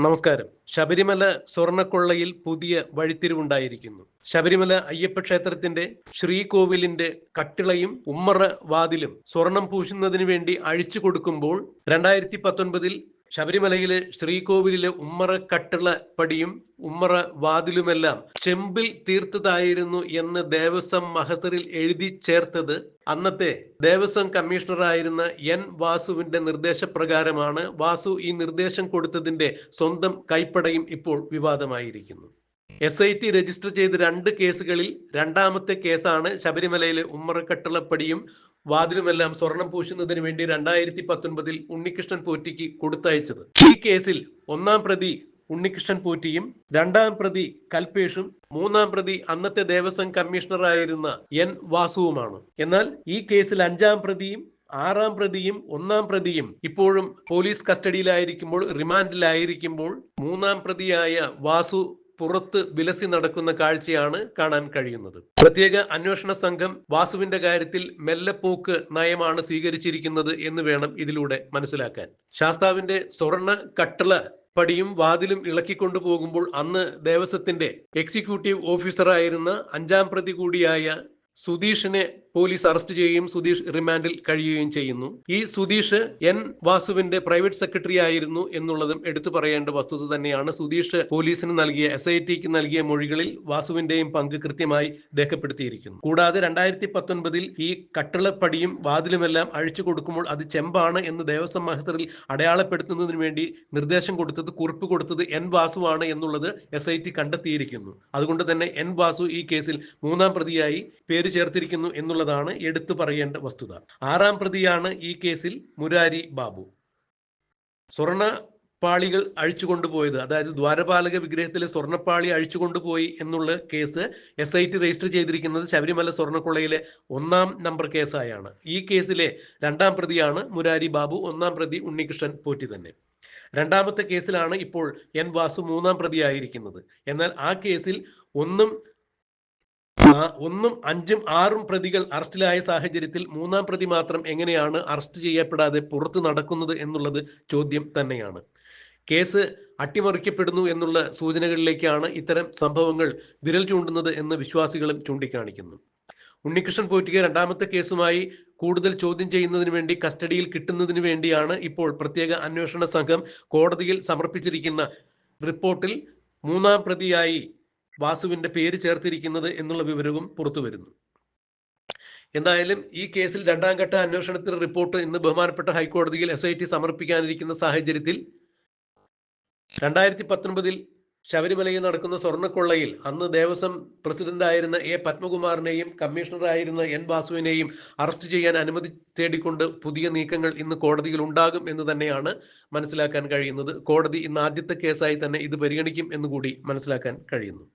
നമസ്കാരം. ശബരിമല സ്വർണക്കൊള്ളയിൽ പുതിയ വഴിത്തിരിവുണ്ടായിരിക്കുന്നു. ശബരിമല അയ്യപ്പ ക്ഷേത്രത്തിന്റെ ശ്രീകോവിലിന്റെ കട്ടിളയും ഉമ്മറ വാതിലും സ്വർണം പൂശുന്നതിന് വേണ്ടി അഴിച്ചു കൊടുക്കുമ്പോൾ രണ്ടായിരത്തി പത്തൊൻപതിൽ ശബരിമലയിലെ ശ്രീകോവിലിലെ ഉമ്മറ കട്ടിള പടിയും ഉമ്മറ വാതിലുമെല്ലാം ചെമ്പിൽ തീർത്തതായിരുന്നു എന്ന് ദേവസ്വം മഹസറിൽ എഴുതി ചേർത്തത് അന്നത്തെ ദേവസ്വം കമ്മീഷണറായിരുന്ന എൻ വാസുവിന്റെ നിർദ്ദേശപ്രകാരമാണ്. വാസു ഈ നിർദ്ദേശം കൊടുത്തതിന്റെ സ്വന്തം കൈപ്പടയും ഇപ്പോൾ വിവാദമായിരിക്കുന്നു. എസ് ഐ ടി രജിസ്റ്റർ ചെയ്ത രണ്ട് കേസുകളിൽ രണ്ടാമത്തെ കേസാണ് ശബരിമലയിലെ ഉമ്മറക്കട്ടളപ്പടിയും വാതിലുമെല്ലാം സ്വർണം പൂശുന്നതിന് വേണ്ടി രണ്ടായിരത്തി പത്തൊൻപതിൽ ഉണ്ണികൃഷ്ണൻ പോറ്റിക്ക് കൊടുത്തയച്ചത്. ഈ കേസിൽ ഒന്നാം പ്രതി ഉണ്ണികൃഷ്ണൻ പോറ്റിയും രണ്ടാം പ്രതി കൽപേഷും മൂന്നാം പ്രതി അന്നത്തെ ദേവസ്വം കമ്മീഷണറായിരുന്ന എൻ വാസുവുമാണ്. എന്നാൽ ഈ കേസിൽ അഞ്ചാം പ്രതിയും ആറാം പ്രതിയും ഒന്നാം പ്രതിയും ഇപ്പോഴും പോലീസ് കസ്റ്റഡിയിലായിരിക്കുമ്പോൾ റിമാൻഡിലായിരിക്കുമ്പോൾ മൂന്നാം പ്രതിയായ വാസു പുറത്ത് വിലസി നടക്കുന്ന കാഴ്ചയാണ് കാണാൻ കഴിയുന്നത്. പ്രത്യേക അന്വേഷണ സംഘം വാസുവിന്റെ കാര്യത്തിൽ മെല്ലപ്പോക്ക് നയമാണ് സ്വീകരിച്ചിരിക്കുന്നത് എന്ന് വേണം ഇതിലൂടെ മനസ്സിലാക്കാൻ. ശാസ്താവിന്റെ സ്വർണ കട്ടള പടിയും വാതിലും ഇളക്കിക്കൊണ്ടു പോകുമ്പോൾ അന്ന് ദേവസ്വത്തിന്റെ എക്സിക്യൂട്ടീവ് ഓഫീസറായിരുന്ന അഞ്ചാം പ്രതി കൂടിയായ സുധീഷിനെ പോലീസ് അറസ്റ്റ് ചെയ്യുകയും സുധീഷ് റിമാൻഡിൽ കഴിയുകയും ചെയ്യുന്നു. ഈ സുധീഷ് എൻ. വാസുവിന്റെ പ്രൈവറ്റ് സെക്രട്ടറി ആയിരുന്നു എന്നുള്ളതും എടുത്തു പറയേണ്ട വസ്തുത തന്നെയാണ്. സുധീഷ് പോലീസിന് നൽകിയ എസ് ഐ ടിക്ക് നൽകിയ മൊഴികളിൽ വാസുവിന്റെയും പങ്ക് കൃത്യമായി രേഖപ്പെടുത്തിയിരിക്കുന്നു. കൂടാതെ രണ്ടായിരത്തി പത്തൊൻപതിൽ ഈ കട്ടിളപ്പടിയും വാതിലുമെല്ലാം അഴിച്ചു കൊടുക്കുമ്പോൾ അത് ചെമ്പാണ് എന്ന് ദേവസ്വം മഹസറിൽ അടയാളപ്പെടുത്തുന്നതിന് വേണ്ടി നിർദ്ദേശം കൊടുത്തത് കുറിപ്പ് കൊടുത്തത് എൻ. വാസുവാണ് എന്നുള്ളത് എസ് ഐ ടി കണ്ടെത്തിയിരിക്കുന്നു. അതുകൊണ്ട് തന്നെ എൻ. വാസു ഈ കേസിൽ മൂന്നാം പ്രതിയായി പേര് ചേർത്തിരിക്കുന്നു എന്നുള്ളതാണ് എടുത്തു പറയേണ്ട വസ്തുത. ആറാം പ്രതിയാണ് ഈ കേസിൽ മുരാരി ബാബു. സ്വർണ പാളികൾ അഴിച്ചു കൊണ്ടുപോയത് അതായത് ദ്വാരപാലക വിഗ്രഹത്തിലെ സ്വർണപ്പാളി അഴിച്ചു കൊണ്ടുപോയി എന്നുള്ള case S I T register ചെയ്തിരിക്കുന്നത് ശബരിമല സ്വർണക്കൊള്ളയിലെ ഒന്നാം നമ്പർ കേസായാണ്. ഈ കേസിലെ രണ്ടാം പ്രതിയാണ് മുരാരി ബാബു ഒന്നാം പ്രതി ഉണ്ണികൃഷ്ണൻ പോറ്റി തന്നെ. രണ്ടാമത്തെ കേസിലാണ് ഇപ്പോൾ എൻ വാസു മൂന്നാം പ്രതിയായിരിക്കുന്നത്. എന്നാൽ ആ കേസിൽ ഒന്നും ഒന്നും അഞ്ചും ആറും പ്രതികൾ അറസ്റ്റിലായ സാഹചര്യത്തിൽ മൂന്നാം പ്രതി മാത്രം എങ്ങനെയാണ് അറസ്റ്റ് ചെയ്യപ്പെടാതെ പുറത്തു നടക്കുന്നത് എന്നുള്ളത് ചോദ്യം തന്നെയാണ്. കേസ് അട്ടിമറിക്കപ്പെടുന്നു എന്നുള്ള സൂചനകളിലേക്കാണ് ഇത്തരം സംഭവങ്ങൾ വിരൽ ചൂണ്ടുന്നത് എന്ന് വിശ്വാസികളും ചൂണ്ടിക്കാണിക്കുന്നു. ഉണ്ണികൃഷ്ണൻ പോറ്റിക രണ്ടാമത്തെ കേസുമായി കൂടുതൽ ചോദ്യം ചെയ്യുന്നതിന് വേണ്ടി കസ്റ്റഡിയിൽ കിട്ടുന്നതിന് വേണ്ടിയാണ് ഇപ്പോൾ പ്രത്യേക അന്വേഷണ സംഘം കോടതിയിൽ സമർപ്പിച്ചിരിക്കുന്ന റിപ്പോർട്ടിൽ മൂന്നാം പ്രതിയായി വാസുവിന്റെ പേര് ചേർത്തിരിക്കുന്നത് എന്നുള്ള വിവരവും പുറത്തു വരുന്നു. എന്തായാലും ഈ കേസിൽ രണ്ടാം ഘട്ട അന്വേഷണത്തിന് റിപ്പോർട്ട് ഇന്ന് ബഹുമാനപ്പെട്ട ഹൈക്കോടതിയിൽ എസ് ഐ ടി സമർപ്പിക്കാനിരിക്കുന്ന സാഹചര്യത്തിൽ രണ്ടായിരത്തി പത്തൊൻപതിൽ ശബരിമലയിൽ നടക്കുന്ന സ്വർണക്കൊള്ളയിൽ അന്ന് ദേവസ്വം പ്രസിഡന്റായിരുന്ന എ പത്മകുമാറിനെയും കമ്മീഷണറായിരുന്ന എൻ വാസുവിനെയും അറസ്റ്റ് ചെയ്യാൻ അനുമതി തേടിക്കൊണ്ട് പുതിയ നീക്കങ്ങൾ ഇന്ന് കോടതിയിൽ ഉണ്ടാകും എന്ന് തന്നെയാണ് മനസ്സിലാക്കാൻ കഴിയുന്നത്. കോടതി ഇന്ന് ആദ്യത്തെ കേസായി തന്നെ ഇത് പരിഗണിക്കും എന്നുകൂടി മനസ്സിലാക്കാൻ കഴിയുന്നു.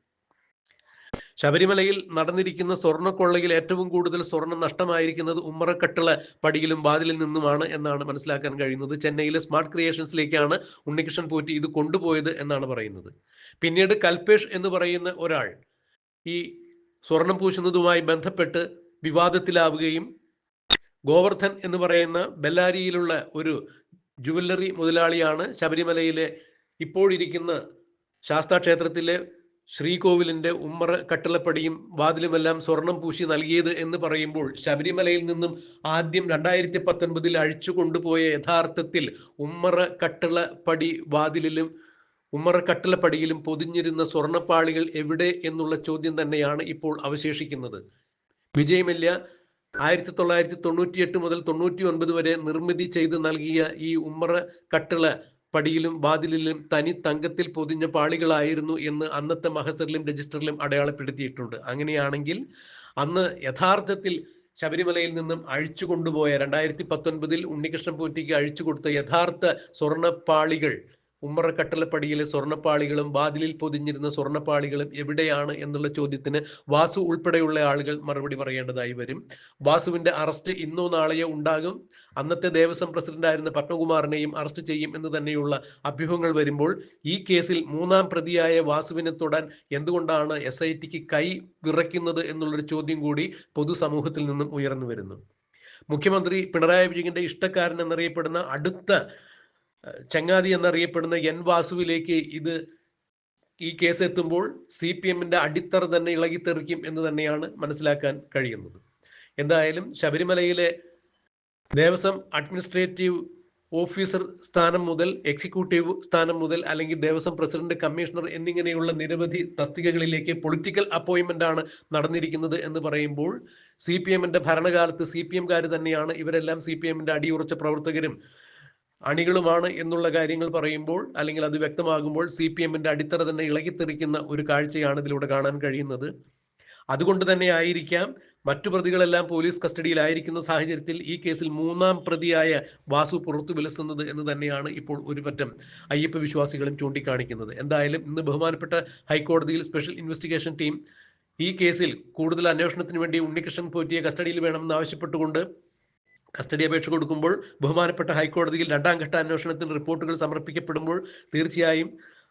ശബരിമലയിൽ നടന്നിരിക്കുന്ന സ്വർണക്കൊള്ളയിൽ ഏറ്റവും കൂടുതൽ സ്വർണം നഷ്ടമായിരിക്കുന്നത് ഉമ്മറക്കട്ടിള പടിയിലും വാതിലിൽ നിന്നുമാണ് എന്നാണ് മനസ്സിലാക്കാൻ കഴിയുന്നത്. ചെന്നൈയിലെ സ്മാർട്ട് ക്രിയേഷൻസിലേക്കാണ് ഉണ്ണികൃഷ്ണൻ പോറ്റി ഇത് കൊണ്ടുപോയത് എന്നാണ് പറയുന്നത്. പിന്നീട് കൽപേഷ് എന്ന് പറയുന്ന ഒരാൾ ഈ സ്വർണം പൂശുന്നതുമായി ബന്ധപ്പെട്ട് വിവാദത്തിലാവുകയും ഗോവർദ്ധൻ എന്ന് പറയുന്ന ബെല്ലാരിയിലുള്ള ഒരു ജുവല്ലറി മുതലാളിയാണ് ശബരിമലയിലെ ഇപ്പോഴിരിക്കുന്ന ശാസ്താ ക്ഷേത്രത്തിലെ ശ്രീകോവിലിന്റെ ഉമ്മറ കട്ടിളപ്പടിയും വാതിലുമെല്ലാം സ്വർണം പൂശി നൽകിയത് എന്ന് പറയുമ്പോൾ ശബരിമലയിൽ നിന്നും ആദ്യം രണ്ടായിരത്തി പത്തൊൻപതിൽ അഴിച്ചു കൊണ്ടുപോയ യഥാർത്ഥത്തിൽ ഉമ്മറ കട്ടിളപ്പടി വാതിലിലും ഉമ്മറ കട്ടിളപ്പടിയിലും പൊതിഞ്ഞിരുന്ന സ്വർണപ്പാളികൾ എവിടെ എന്നുള്ള ചോദ്യം തന്നെയാണ് ഇപ്പോൾ അവശേഷിക്കുന്നത്. വിജയമല്യ ആയിരത്തി തൊള്ളായിരത്തി തൊണ്ണൂറ്റിയെട്ട് മുതൽ തൊണ്ണൂറ്റി ഒൻപത് വരെ നിർമ്മിതി ചെയ്ത് നൽകിയ ഈ ഉമ്മറ കട്ടിള പടിയിലും വാതിലിലും തനി തങ്കത്തിൽ പൊതിഞ്ഞ പാളികളായിരുന്നു എന്ന് അന്നത്തെ മഹസറിലും രജിസ്റ്ററിലും അടയാളപ്പെടുത്തിയിട്ടുണ്ട്. അങ്ങനെയാണെങ്കിൽ അന്ന് യഥാർത്ഥത്തിൽ ശബരിമലയിൽ നിന്നും അഴിച്ചു കൊണ്ടുപോയ രണ്ടായിരത്തി പത്തൊൻപതിൽ ഉണ്ണികൃഷ്ണൻ പൂറ്റിക്ക് അഴിച്ചു കൊടുത്ത യഥാർത്ഥ സ്വർണപ്പാളികൾ ഉമ്മറ കട്ടലപ്പടിയിലെ സ്വർണപ്പാളികളും വാതിലിൽ പൊതിഞ്ഞിരുന്ന സ്വർണപ്പാളികളും എവിടെയാണ് എന്നുള്ള ചോദ്യത്തിന് വാസു ഉൾപ്പെടെയുള്ള ആളുകൾ മറുപടി പറയേണ്ടതായി വരും. വാസുവിന്റെ അറസ്റ്റ് ഇന്നോ നാളെയോ ഉണ്ടാകും. അന്നത്തെ ദേവസ്വം പ്രസിഡന്റായിരുന്ന പത്മകുമാറിനെയും അറസ്റ്റ് ചെയ്യും എന്ന് തന്നെയുള്ള അഭ്യൂഹങ്ങൾ വരുമ്പോൾ ഈ കേസിൽ മൂന്നാം പ്രതിയായ വാസുവിനെ തൊടാൻ എന്തുകൊണ്ടാണ് എസ് ഐ ടിക്ക് കൈ വിറയ്ക്കുന്നത് എന്നുള്ളൊരു ചോദ്യം കൂടി പൊതുസമൂഹത്തിൽ നിന്നും ഉയർന്നു വരുന്നു. മുഖ്യമന്ത്രി പിണറായി വിജയന്റെ ഇഷ്ടക്കാരൻ എന്നറിയപ്പെടുന്ന അടുത്ത ചങ്ങാതി എന്നറിയപ്പെടുന്ന എൻ വാസുവിലേക്ക് ഇത് ഈ കേസ് എത്തുമ്പോൾ സി പി എമ്മിന്റെ അടിത്തറ തന്നെ ഇളകിത്തെറിക്കും എന്ന് തന്നെയാണ് മനസ്സിലാക്കാൻ കഴിയുന്നത്. എന്തായാലും ശബരിമലയിലെ ദേവസ്വം അഡ്മിനിസ്ട്രേറ്റീവ് ഓഫീസർ സ്ഥാനം മുതൽ എക്സിക്യൂട്ടീവ് സ്ഥാനം മുതൽ അല്ലെങ്കിൽ ദേവസ്വം പ്രസിഡന്റ് കമ്മീഷണർ എന്നിങ്ങനെയുള്ള നിരവധി തസ്തികകളിലേക്ക് പൊളിറ്റിക്കൽ അപ്പോയിന്റ്മെന്റ് ആണ് നടന്നിരിക്കുന്നത് എന്ന് പറയുമ്പോൾ സി പി എമ്മിന്റെ ഭരണകാലത്ത് സി പി എംകാർ തന്നെയാണ് ഇവരെല്ലാം സി പി എമ്മിന്റെ അടിയുറച്ച പ്രവർത്തകരും അണികളുമാണ് എന്നുള്ള കാര്യങ്ങൾ പറയുമ്പോൾ അല്ലെങ്കിൽ അത് വ്യക്തമാകുമ്പോൾ സി പി എമ്മിന്റെ അടിത്തറ തന്നെ ഇളകിത്തെറിക്കുന്ന ഒരു കാഴ്ചയാണ് ഇതിലൂടെ കാണാൻ കഴിയുന്നത്. അതുകൊണ്ട് തന്നെ ആയിരിക്കാം മറ്റു പ്രതികളെല്ലാം പോലീസ് കസ്റ്റഡിയിലായിരിക്കുന്ന സാഹചര്യത്തിൽ ഈ കേസിൽ മൂന്നാം പ്രതിയായ വാസു പുറത്തു വിലസുന്നത് എന്ന് തന്നെയാണ് ഇപ്പോൾ ഒരു പറ്റം അയ്യപ്പ വിശ്വാസികളും ചൂണ്ടിക്കാണിക്കുന്നത്. എന്തായാലും ഇന്ന് ബഹുമാനപ്പെട്ട ഹൈക്കോടതിയിൽ സ്പെഷ്യൽ ഇൻവെസ്റ്റിഗേഷൻ ടീം ഈ കേസിൽ കൂടുതൽ അന്വേഷണത്തിന് വേണ്ടി ഉണ്ണികൃഷ്ണൻ പോറ്റിയെ കസ്റ്റഡിയിൽ വേണമെന്ന് ആവശ്യപ്പെട്ടുകൊണ്ട് കസ്റ്റഡി അപേക്ഷ കൊടുക്കുമ്പോൾ ബഹുമാനപ്പെട്ട ഹൈക്കോടതിയിൽ രണ്ടാം ഘട്ട അന്വേഷണത്തിന് റിപ്പോർട്ടുകൾ സമർപ്പിക്കപ്പെടുമ്പോൾ തീർച്ചയായും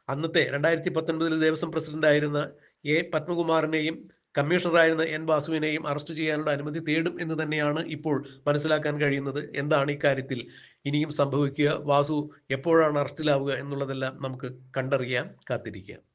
അന്നത്തെ രണ്ടായിരത്തി പത്തൊൻപതിൽ ദേവസ്വം പ്രസിഡന്റായിരുന്ന എ പത്മകുമാറിനെയും കമ്മീഷണറായിരുന്ന എൻ വാസുവിനെയും അറസ്റ്റ് ചെയ്യാനുള്ള അനുമതി തേടും എന്ന് തന്നെയാണ് ഇപ്പോൾ മനസ്സിലാക്കാൻ കഴിയുന്നത്. എന്താണ് ഇക്കാര്യത്തിൽ ഇനിയും സംഭവിക്കുക? വാസു എപ്പോഴാണ് അറസ്റ്റിലാവുക എന്നുള്ളതെല്ലാം നമുക്ക് കണ്ടറിയാം കാത്തിരിക്കാം.